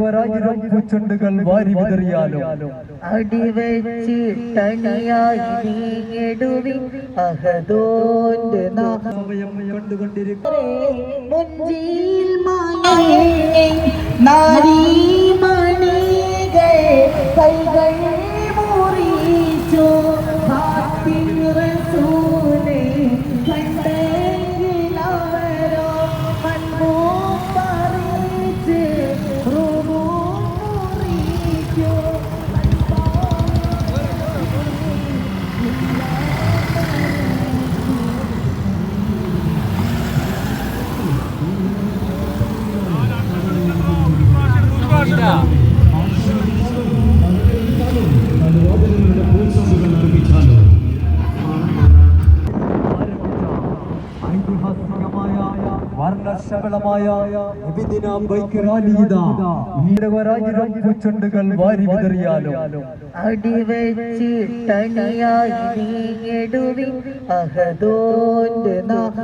ഒരായിരം പൂച്ചെണ്ടുകൾ വാരി വിതറിയാലോ? അടിവെച്ചിട്ടണിയായി നീങ്ങിടുവിൻ അഹദോന്റെ കണ്ടുകൊണ്ടിരിക്കും കൈകൾ ഇവിടെ ഒരായിരം പൂച്ചെണ്ടുകൾ വാരി വിതറിയാലോ. തനിയായി നീങ്ങിടുവിൻ അഹദോന്റെ നാ